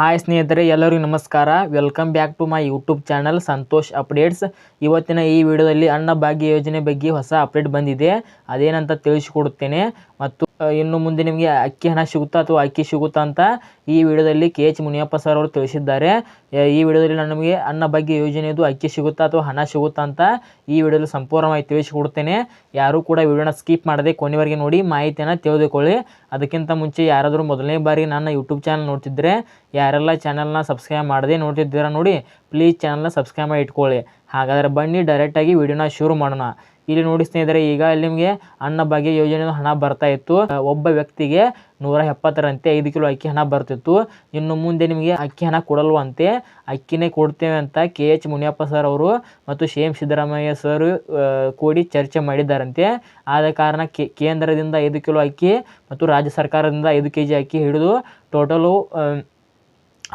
Hi ಸ್ನೇಹಿತರೆ, ಎಲ್ಲರಿಗೂ ನಮಸ್ಕಾರ. Welcome back to my YouTube channel Santosh updates ಇವತ್ತಿನ ಈ ವಿಡಿಯೋದಲ್ಲಿ ಅನ್ನ ಭಾಗ್ಯ ಯೋಜನೆ ಬಗ್ಗೆ ಹೊಸ ಅಪ್ಡೇಟ್ ಬಂದಿದೆ. ಅದೇನಂತ ತಿಳಿಸಿಕೊಡುತ್ತೇನೆ. ಮತ್ತು ಇನ್ನು ಮುಂದೆ ನಿಮಗೆ ಅಕ್ಕಿ ಹಣ ಸಿಗುತ್ತಾ ಅಥವಾ ಅಕ್ಕಿ ಸಿಗುತ್ತಾ ಅಂತ ಈ ವಿಡಿಯೋದಲ್ಲಿ ಕೆ ಎಚ್ ಮುನಿಯಪ್ಪ ಸರ್ ಅವರು ತಿಳಿಸಿದ್ದಾರೆ. ಈ ವಿಡಿಯೋದಲ್ಲಿ ನಾನು ನಿಮಗೆ ಅನ್ನ ಯೋಜನೆ ಇದು ಅಕ್ಕಿ ಸಿಗುತ್ತಾ ಅಥವಾ ಹಣ ಸಿಗುತ್ತಾ ಅಂತ ಈ ವಿಡಿಯೋದಲ್ಲಿ ಸಂಪೂರ್ಣವಾಗಿ ತಿಳಿಸಿಕೊಡ್ತೇನೆ. ಯಾರೂ ಕೂಡ ವಿಡಿಯೋನ ಸ್ಕಿಪ್ ಮಾಡದೆ ಕೊನೆವರೆಗೆ ನೋಡಿ ಮಾಹಿತಿಯನ್ನು ತಿಳಿದುಕೊಳ್ಳಿ. ಅದಕ್ಕಿಂತ ಮುಂಚೆ ಯಾರಾದರೂ ಮೊದಲನೇ ಬಾರಿ ನನ್ನ ಯೂಟ್ಯೂಬ್ ಚಾನಲ್ ನೋಡ್ತಿದ್ದರೆ ಯಾರೆಲ್ಲ ಚಾನಲ್ನ ಸಬ್ಸ್ಕ್ರೈಬ್ ಮಾಡದೆ ನೋಡ್ತಿದ್ದೀರಾ ನೋಡಿ, ಪ್ಲೀಸ್ ಚಾನಲ್ನ ಸಬ್ಸ್ಕ್ರೈಬ್ ಮಾಡಿ ಇಟ್ಕೊಳ್ಳಿ. ಹಾಗಾದರೆ ಬನ್ನಿ ಡೈರೆಕ್ಟಾಗಿ ವಿಡಿಯೋನ ಶುರು ಮಾಡೋಣ. ಇಲ್ಲಿ ನೋಡಿ ಸ್ನೇಹಿತರೆ, ಈಗ ಇಲ್ಲಿ ನಿಮಗೆ ಅನ್ನ ಭಾಗ್ಯ ಯೋಜನೆ ಹಣ ಬರ್ತಾ ಇತ್ತು. ಒಬ್ಬ ವ್ಯಕ್ತಿಗೆ ನೂರ ಎಪ್ಪತ್ತರಂತೆ ಐದು ಕಿಲೋ ಅಕ್ಕಿ ಹಣ ಬರ್ತಿತ್ತು. ಇನ್ನು ಮುಂದೆ ನಿಮಗೆ ಅಕ್ಕಿ ಹಣ ಕೊಡಲ್ವಂತೆ. ಅಕ್ಕಿನೇ ಕೊಡ್ತೇವೆ ಅಂತ ಕೆ ಎಚ್ ಮುನಿಯಪ್ಪ ಸರ್ ಅವರು ಮತ್ತು ಸಿ ಎಂ ಸಿದ್ದರಾಮಯ್ಯ ಸರ್ ಕೂಡಿ ಚರ್ಚೆ ಮಾಡಿದ್ದಾರಂತೆ. ಆದ ಕಾರಣ ಕೇಂದ್ರದಿಂದ ಐದು ಕಿಲೋ ಅಕ್ಕಿ ಮತ್ತು ರಾಜ್ಯ ಸರ್ಕಾರದಿಂದ ಐದು ಕೆ ಜಿ ಅಕ್ಕಿ ಹಿಡಿದು ಟೋಟಲು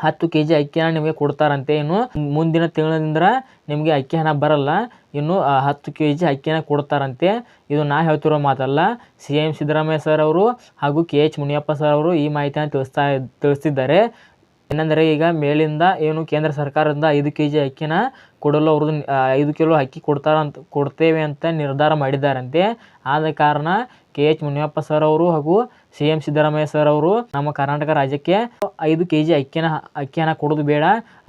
ಹತ್ತು ಕೆ ಜಿ ಅಕ್ಕಿನ ನಿಮಗೆ ಕೊಡ್ತಾರಂತೆ. ಇನ್ನು ಮುಂದಿನ ತಿಂಗಳಿಂದ ನಿಮಗೆ ಅಕ್ಕಿ ಹಣ ಬರಲ್ಲ. ಇನ್ನು ಹತ್ತು ಕೆ ಜಿ ಅಕ್ಕಿನ ಕೊಡ್ತಾರಂತೆ. ಇದು ನಾ ಹೇಳ್ತಿರೋ ಮಾತಲ್ಲ. ಸಿ ಎಂ ಸಿದ್ದರಾಮಯ್ಯ ಸರ್ ಅವರು ಹಾಗೂ ಕೆ ಎಚ್ ಮುನಿಯಪ್ಪ ಸರ್ ಅವರು ಈ ಮಾಹಿತಿಯನ್ನು ತಿಳಿಸ್ತಾ, ತಿಳಿಸ್ತಿದ್ದಾರೆ. ಏನಂದರೆ ಈಗ ಮೇಲಿಂದ ಏನು ಕೇಂದ್ರ ಸರ್ಕಾರದಿಂದ ಐದು ಕೆ ಜಿ ಅಕ್ಕಿನ ಕೊಡಲು ಅವ್ರದ್ದು ಐದು ಕಿಲೋ ಅಕ್ಕಿ ಕೊಡ್ತಾರಂತ ಕೊಡ್ತೇವೆ ಅಂತ ನಿರ್ಧಾರ ಮಾಡಿದ್ದಾರಂತೆ. ಆದ ಕಾರಣ ಕೆ ಎಚ್ ಮುನಿಯಪ್ಪ ಸರ್ ಅವರು ಹಾಗೂ ಸಿ ಎಂ ಸಿದ್ದರಾಮಯ್ಯ ಸರ್ ಅವರು ನಮ್ಮ ಕರ್ನಾಟಕ ರಾಜ್ಯಕ್ಕೆ ಐದು ಕೆ ಜಿ ಅಕ್ಕಿನ ಅಕ್ಕಿನ ಕೊಡೋದು ಬೇಡ,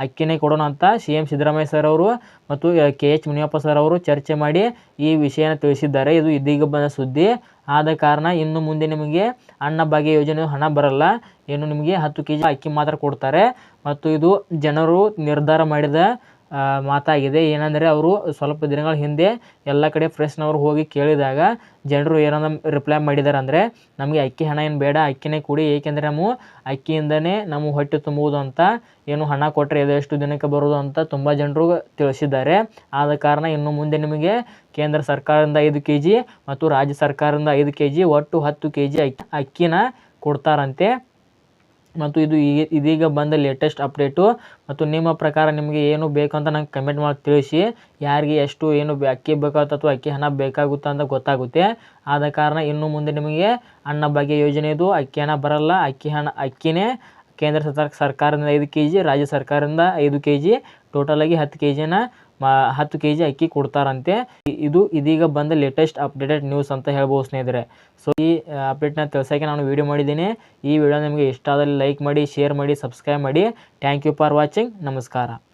ಅಕ್ಕಿನೇ ಕೊಡೋಣ ಅಂತ ಸಿ ಎಂ ಸಿದ್ದರಾಮಯ್ಯ ಸರ್ ಅವರು ಮತ್ತು ಕೆ ಎಚ್ ಮುನಿಯಪ್ಪ ಸರ್ ಅವರು ಚರ್ಚೆ ಮಾಡಿ ಈ ವಿಷಯನ ತಿಳಿಸಿದ್ದಾರೆ. ಇದು ಇದೀಗ ಬಂದ ಸುದ್ದಿ. ಆದ ಕಾರಣ ಇನ್ನು ಮುಂದೆ ನಿಮಗೆ ಅನ್ನ ಭಾಗ್ಯ ಯೋಜನೆ ಹಣ ಬರಲ್ಲ. ಏನು ನಿಮಗೆ ಹತ್ತು ಕೆ ಜಿ ಅಕ್ಕಿ ಮಾತ್ರ ಕೊಡ್ತಾರೆ. ಮತ್ತು ಇದು ಜನರು ನಿರ್ಧಾರ ಮಾಡಿದ ಮಾತಾಗಿದೆ. ಏನಂದರೆ ಅವರು ಸ್ವಲ್ಪ ದಿನಗಳ ಹಿಂದೆ ಎಲ್ಲ ಕಡೆ ಫ್ರೆಶ್ನವರು ಹೋಗಿ ಕೇಳಿದಾಗ ಜನರು ಏನನ್ನ ರಿಪ್ಲೈ ಮಾಡಿದ್ದಾರೆ ಅಂದರೆ, ನಮಗೆ ಅಕ್ಕಿ ಹಣ ಏನು ಬೇಡ, ಅಕ್ಕಿನೇ ಕೊಡಿ, ಏಕೆಂದರೆ ನಾವು ಅಕ್ಕಿಯಿಂದನೇ ನಮ್ಮ ಹೊಟ್ಟೆ ತುಂಬುವುದು ಅಂತ ಏನು ಹಣ ಕೊಟ್ಟರೆ ಎಷ್ಟು ದಿನಕ್ಕೆ ಬರೋದು ಅಂತ ತುಂಬ ಜನರು ತಿಳಿಸಿದ್ದಾರೆ. ಆದ ಕಾರಣ ಇನ್ನು ಮುಂದೆ ನಿಮಗೆ ಕೇಂದ್ರ ಸರ್ಕಾರದಿಂದ ಐದು ಕೆ ಮತ್ತು ರಾಜ್ಯ ಸರ್ಕಾರದಿಂದ ಐದು ಕೆ ಜಿ ಒಟ್ಟು ಹತ್ತು ಕೆ ಜಿ ಅಕ್ಕಿ, ಅಕ್ಕಿನ ಕೊಡ್ತಾರಂತೆ. ಮತ್ತು ಇದು ಇದೀಗ ಬಂದ ಲೇಟೆಸ್ಟ್ ಅಪ್ಡೇಟು ಮತ್ತು ನಿಮ್ಮ ಪ್ರಕಾರ ನಿಮಗೆ ಏನು ಬೇಕು ಅಂತ ನಂಗೆ ಕಮೆಂಟ್ ಮಾಡಿ ತಿಳಿಸಿ. ಯಾರಿಗೆ ಎಷ್ಟು, ಏನು ಬೆ- ಅಕ್ಕಿ ಬೇಕಾಗುತ್ತೆ ಅಥವಾ ಅಕ್ಕಿ ಹಣ ಬೇಕಾಗುತ್ತೆ ಅಂತ ಗೊತ್ತಾಗುತ್ತೆ. ಆದ ಕಾರಣ ಇನ್ನು ಮುಂದೆ ನಿಮಗೆ ಅನ್ನ ಭಾಗ್ಯ ಯೋಜನೆಯದು ಅಕ್ಕಿ ಹಣ ಬರಲ್ಲ. ಅಕ್ಕಿ ಹಣ, ಅಕ್ಕಿನೇ ಕೇಂದ್ರ ಸರ್ಕಾರ ಸರ್ಕಾರದಿಂದ ಐದು ಕೆ ಜಿ ರಾಜ್ಯ ಸರ್ಕಾರದಿಂದ ಐದು ಕೆ ಜಿ ಟೋಟಲಾಗಿ ಹತ್ತು ಕೆ ಜಿನ ಮಾ, ಹತ್ತು ಕೆ ಜಿ ಅಕ್ಕಿ ಕೊಡ್ತಾರಂತೆ. ಇದು ಇದೀಗ ಬಂದ ಲೇಟೆಸ್ಟ್ ಅಪ್ಡೇಟೆಡ್ ನ್ಯೂಸ್ ಅಂತ ಹೇಳ್ಬೋದು ಸ್ನೇಹಿತರೆ. ಸೊ ಈ ಅಪ್ಡೇಟ್ನ ತಿಳಿಸೋಕೆ ನಾನು ವೀಡಿಯೋ ಮಾಡಿದ್ದೀನಿ. ಈ ವಿಡಿಯೋ ನಿಮಗೆ ಇಷ್ಟ ಆದಲ್ಲಿ ಲೈಕ್ ಮಾಡಿ ಶೇರ್ ಮಾಡಿ ಸಬ್ಸ್ಕ್ರೈಬ್ ಮಾಡಿ. ಥ್ಯಾಂಕ್ ಯು ಫಾರ್ ವಾಚಿಂಗ್ ನಮಸ್ಕಾರ.